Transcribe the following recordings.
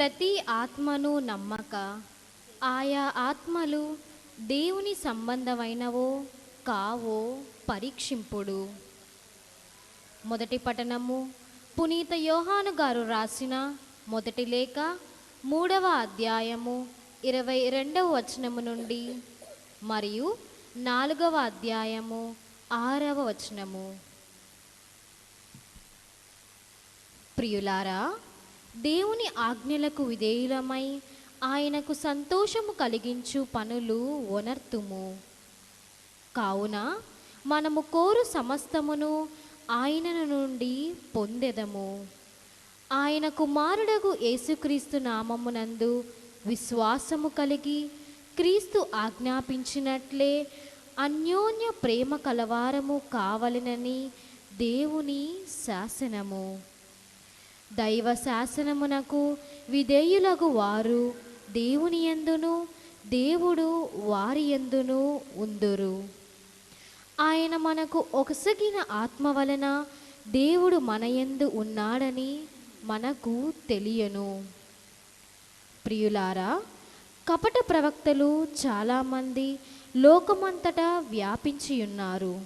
ప్రతి ఆత్మను నమ్మక ఆయా ఆత్మలు దేవుని సంబంధమైనవో కావో పరీక్షింపుడు. మొదటి పఠనము పునీత యోహాను గారు రాసిన మొదటి లేఖ మూడవ అధ్యాయము ఇరవై రెండవ వచనము నుండి మరియు నాలుగవ అధ్యాయము ఆరవ వచనము. ప్రియులారా దేవుని ఆజ్ఞలకు విధేయులమై ఆయనకు సంతోషము కలిగించు పనులు ఒనర్తుము కావున మనము కోరు సమస్తమును ఆయన నుండి పొందెదము. ఆయన కుమారుడగు యేసుక్రీస్తు నామమునందు విశ్వాసము కలిగి క్రీస్తు ఆజ్ఞాపించినట్లే అన్యోన్య ప్రేమ కలవారము కావలనని దేవుని శాసనము. దైవ శాసనమునకు విధేయులగు వారు దేవుని యందును దేవుడు వారి ఎందును ఉందురు. ఆయన మనకు ఒకసగిన ఆత్మ వలన దేవుడు మన ఎందు ఉన్నాడని మనకు తెలియను. ప్రియులారా కపట ప్రవక్తలు చాలామంది లోకమంతటా వ్యాపించి ఉన్నారు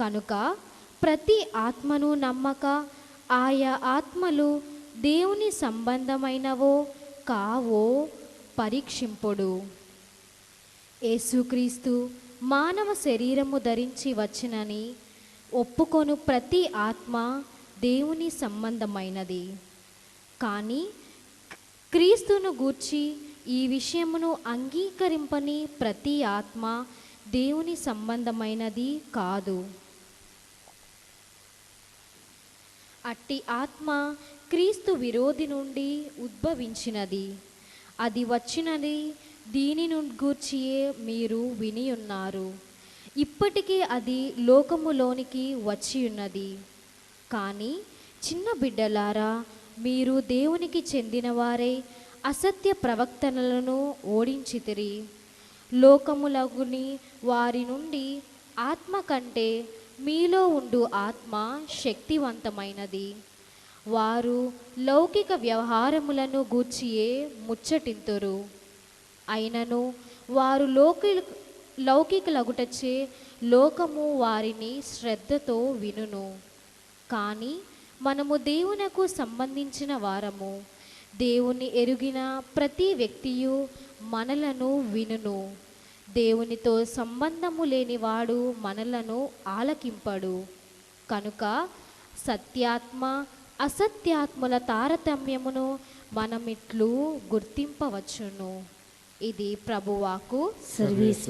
కనుక ప్రతి ఆత్మను నమ్మక ఆయా ఆత్మలు దేవుని సంబంధమైనవో కావో పరీక్షింపుడు. యేసుక్రీస్తు మానవ శరీరము ధరించి వచ్చినని ఒప్పుకొను ప్రతి ఆత్మ దేవుని సంబంధమైనది. కానీ క్రీస్తును గూర్చి ఈ విషయమును అంగీకరింపని ప్రతి ఆత్మ దేవుని సంబంధమైనది కాదు. అట్టి ఆత్మ క్రీస్తు విరోధి నుండి ఉద్భవించినది. అది వచ్చినది దీని గూర్చియే మీరు విని ఉన్నారు ఇప్పటికీ అది లోకములోనికి వచ్చి ఉన్నది కానీ చిన్న బిడ్డలారా మీరు దేవునికి చెందినవారే అసత్య ప్రవక్తనలను ఓడించితిరి. లోకములగుని వారి నుండి ఆత్మ కంటే మీలో ఉండు ఆత్మ శక్తివంతమైనది. వారు లౌకిక వ్యవహారములను గూర్చియే ముచ్చటింతురు. అయినను వారు లోకి లౌకికలగుటచే లోకము వారిని శ్రద్ధతో వినును. కానీ మనము దేవునకు సంబంధించిన వారము. దేవుని ఎరుగిన ప్రతి వ్యక్తియు మనలను వినును. దేవునితో సంబంధము లేనివాడు మనలను ఆలకింపడు. కనుక సత్యాత్మ అసత్యాత్మల తారతమ్యమును మనమిట్లు గుర్తింపవచ్చును. ఇది ప్రభువాకు సర్వీస్